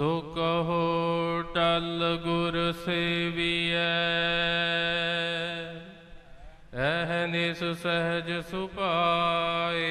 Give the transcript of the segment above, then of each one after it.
ਸੋ ਕਹੋ ਟਲ ਗੁਰ ਸੇਵੀਐ। ਅਹਨਿਸ ਸਹਜ ਸੁਪਾਏ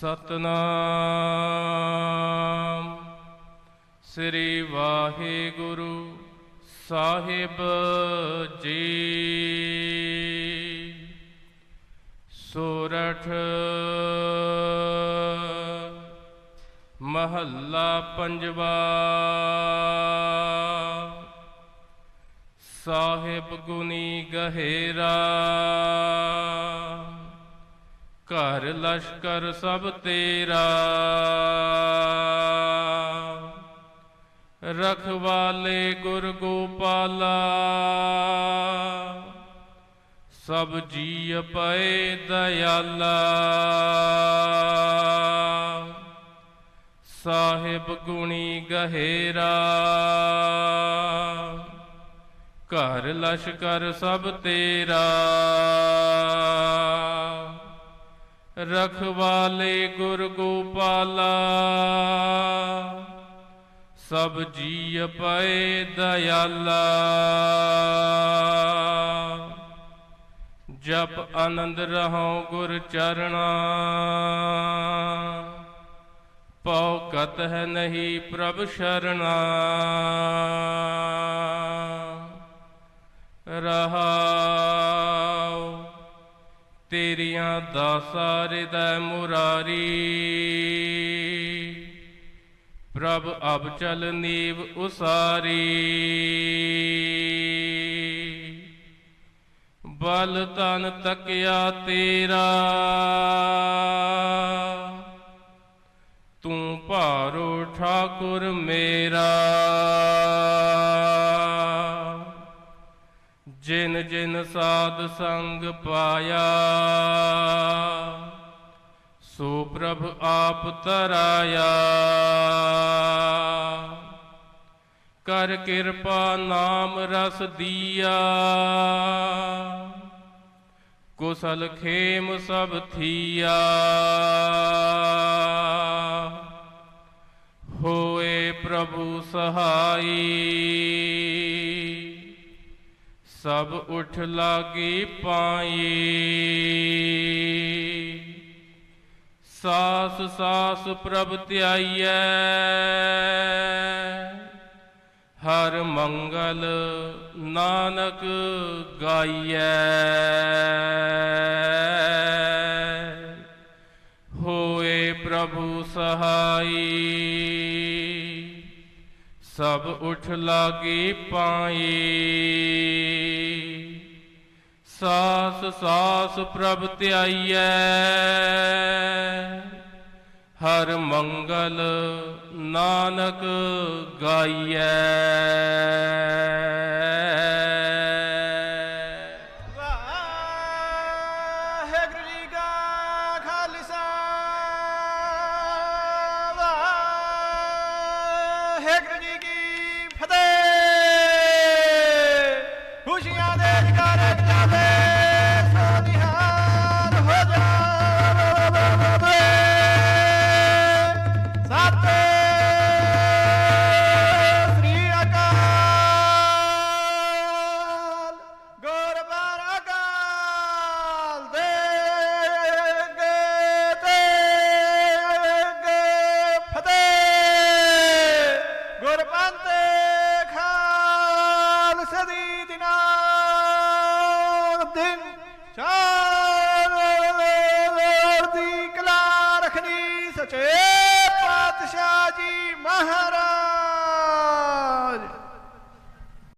ਸਤਨਾਮ। ਸ੍ਰੀ ਵਾਹਿਗੁਰੂ ਸਾਹਿਬ ਜੀ। ਸੋਰਠ ਮਹੱਲਾ ਪੰਜਵਾ। ਸਾਹਿਬ ਗੁਨੀ ਗਹਿਰਾ। ਘਰ ਲਸ਼ਕਰ ਸਭ ਤੇਰਾ। ਰਖਵਾਲੇ ਗੁਰ ਗੋਪਾਲਾ। ਸਭ ਜੀ ਪਏ ਦਇਆਲਾ। ਸਾਹਿਬ ਗੁਣੀ ਗਹਿਰਾ। ਘਰ ਲਸ਼ਕਰ ਸਭ ਤੇਰਾ। ਰਖਵਾਲੇ ਗੁਰ ਗੋਪਾਲਾ। ਸਭ ਜੀ ਪਏ ਦਇਆਲਾ। ਜਪ ਆਨੰਦ ਰਹੋ ਗੁਰ ਚਰਣਾ। ਪਉ ਕਤ ਹੈ ਨਹੀਂ ਪ੍ਰਭ ਸ਼ਰਣਾ। ਰਹਾਉ ਤੇਰੀਆਂ ਦਾਸਾ ਹਿਰਦੈ ਮੁਰਾਰੀ। ਪ੍ਰਭ ਅਬ ਚਲ ਨੀਵ ਉਸਾਰੀ। ਬਲ ਤਨ ਤਕਿਆ ਤੇਰਾ। ਤੂੰ ਭਾਰੋ ਠਾਕੁਰ ਮੇਰਾ। ਜਿਨ ਸਾਧ ਸੰਗ ਪਾਇਆ। ਸੋ ਪ੍ਰਭ ਆਪ ਤਰਾਇਆ ਕਰ ਕਿਰਪਾ ਨਾਮ ਰਸ ਦੀਆ। ਕੁਸਲ ਖੇਮ ਸਭ ਥੀਆ। ਹੋਏ ਪ੍ਰਭੂ ਸਹਾਈ। ਸਭ ਉਠ ਲਾਗੀ ਪਾਈ ਸਾਸ ਸਾਸ ਪ੍ਰਭ ਧਿਆਈਐ। ਹਰ ਮੰਗਲ ਨਾਨਕ ਗਾਈਐ। ਹੋਏ ਪ੍ਰਭੂ ਸਹਾਈ। ਸਭ ਉਠ ਲਾਗੀ ਪਾਈ ਸਾਸ ਸਾਸ ਪ੍ਰਭ ਧਿਆਈਐ। ਹਰ ਮੰਗਲ ਨਾਨਕ ਗਾਈਐ। আছে